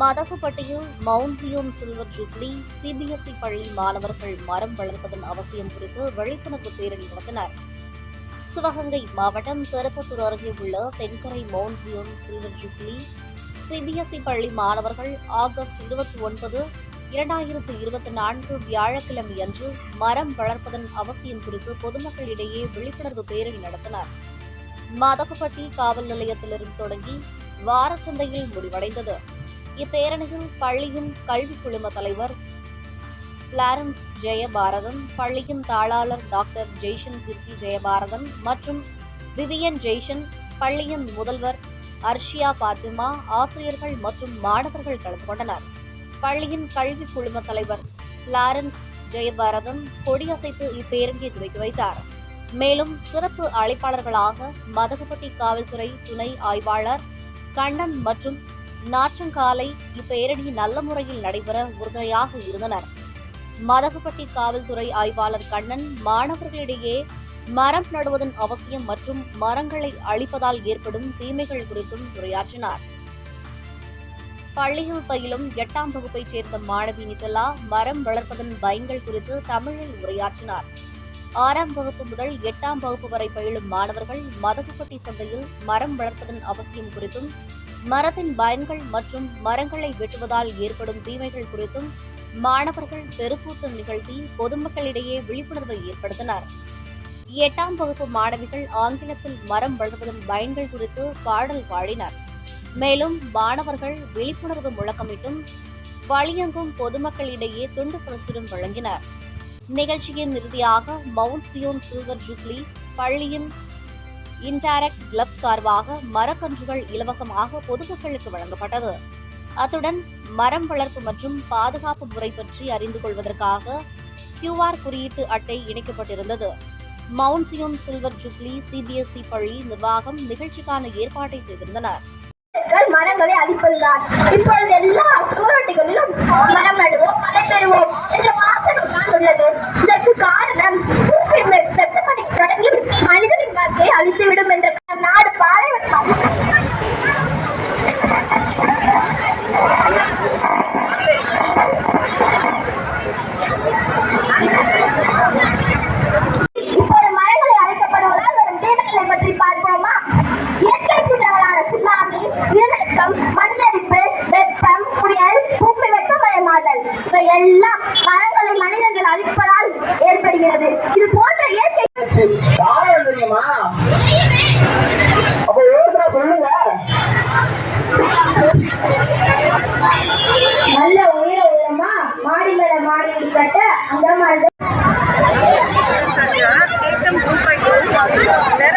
மதகுப்பட்டியில் Mount Zion Silver Jubilee CBSE பள்ளி மாணவர்கள் மரம் வளர்ப்பதன் அவசியம் குறித்து விழிப்புணர்வு பேரணி நடத்தினர். சிவகங்கை மாவட்டம் திருப்பத்தூர் அருகே உள்ள Thenkarai Mount Zion Silver Jubilee CBSE பள்ளி மாணவர்கள் ஆகஸ்ட் இருபத்தி ஒன்பது இரண்டாயிரத்து இருபத்தி நான்கு வியாழக்கிழமை அன்று மரம் வளர்ப்பதன் அவசியம் குறித்து பொதுமக்களிடையே விழிப்புணர்வு பேரணி நடத்தினர். மதகுப்பட்டி காவல் நிலையத்திலிருந்து தொடங்கி வாரச்சந்தையில் முடிவடைந்தது. இப்பேரணியில் பள்ளியின் கல்வி குழும தலைவர் பிளாரன்ஸ் ஜெயபாரதன் பள்ளியின் தாளாளர் டாக்டர் ஜெய்சன் கீர்த்தி ஜெயபாரதன் மற்றும் விவியன் ஜெய்சன் பள்ளியின் முதல்வர் அர்ஷியா பாத்திமா ஆசிரியர்கள் மற்றும் மாணவர்கள் கலந்து கொண்டனர். பள்ளியின் கல்வி குழும தலைவர் பிளாரன்ஸ் ஜெயபாரதன் கொடியசைத்து இப்பேரணியை துவக்கி வைத்தார். மேலும் சிறப்பு அழைப்பாளர்களாக மதகுபட்டி காவல்துறை துணை ஆய்வாளர் கண்ணன் மற்றும் நாற்றங்காலை இப்பேரணி நல்ல முறையில் நடைபெற உறுதுணையாக இருந்தனர். மதகுப்பட்டி காவல்துறை ஆய்வாளர் கண்ணன் மாணவர்களிடையே மரம் நடுவதன் அவசியம் மற்றும் மரங்களை அழிப்பதால் ஏற்படும் தீமைகள் குறித்தும் உரையாற்றினார். பள்ளியில் பயிலும் எட்டாம் வகுப்பைச் சேர்ந்த மாணவி நிதலா மரம் வளர்ப்பதன் பயன்கள் குறித்து தமிழில் உரையாற்றினார். ஆறாம் வகுப்பு முதல் எட்டாம் வகுப்பு வரை பயிலும் மாணவர்கள் மதகுப்பட்டி சந்தையில் மரம் வளர்ப்பதன் அவசியம் குறித்தும் மரத்தின் பயன்கள் மற்றும் மரங்களை வெட்டுவதால் ஏற்படும் தீமைகள் குறித்தும் மாணவர்கள் தெருக்கூத்து நிகழ்த்தி பொதுமக்களிடையே விழிப்புணர்வை ஏற்படுத்தினர். எட்டாம் வகுப்பு மாணவிகள் ஆங்கிலத்தில் மரம் வளர்வதன் பயன்கள் குறித்து பாடல் பாடினர். மேலும் மாணவர்கள் விழிப்புணர்வு முழக்கமிட்டும் வழியெங்கும் பொதுமக்களிடையே துண்டு பிரசுரம் வழங்கினர். நிகழ்ச்சியின் இறுதியாக மவுண்ட் சியோன் சில்வர் ஜூப்ளி பள்ளியின் இன்டைரக்ட் கிளப் சார்பாக மரக்கன்றுகள் இலவசமாக பொதுமக்களுக்கு வழங்கப்பட்டது. அத்துடன் மரம் வளர்ப்பு மற்றும் பாதுகாப்பு முறை பற்றி அறிந்து கொள்வதற்காக கியூஆர் குறியீட்டு அட்டை இணைக்கப்பட்டிருந்தது. மவுண்ட் சில்வர் ஜூப்ளி சிபிஎஸ்இ பள்ளி நிர்வாகம் நிகழ்ச்சிக்கான ஏற்பாட்டை செய்திருந்தனர். மரங்களை அழிப்பதுதான். இப்பொழுது எல்லா சூழட்டிகளிலும் மரம் நடுவோம் மழை பெறுவோம் என்ற கட்ட அந்த மாதிரி. வேற